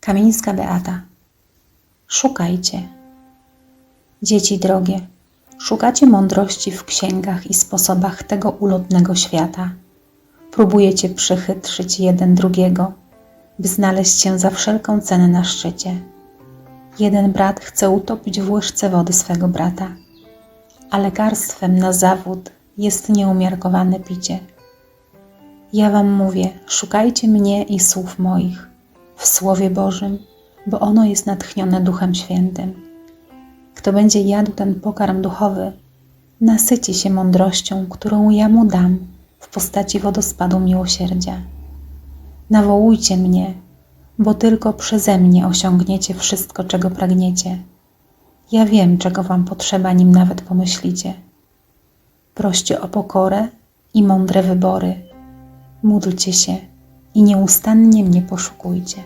Kamińska Beata. Szukajcie. Dzieci drogie, szukacie mądrości w księgach i sposobach tego ulotnego świata. Próbujecie przychytrzyć jeden drugiego, by znaleźć się za wszelką cenę na szczycie. Jeden brat chce utopić w łyżce wody swego brata, a lekarstwem na zawód jest nieumiarkowane picie. Ja wam mówię, szukajcie mnie i słów moich w Słowie Bożym, bo ono jest natchnione Duchem Świętym. Kto będzie jadł ten pokarm duchowy, nasyci się mądrością, którą ja mu dam w postaci wodospadu miłosierdzia. Nawołujcie mnie, bo tylko przeze mnie osiągniecie wszystko, czego pragniecie. Ja wiem, czego wam potrzeba, nim nawet pomyślicie. Proście o pokorę i mądre wybory. Módlcie się i nieustannie mnie poszukujcie.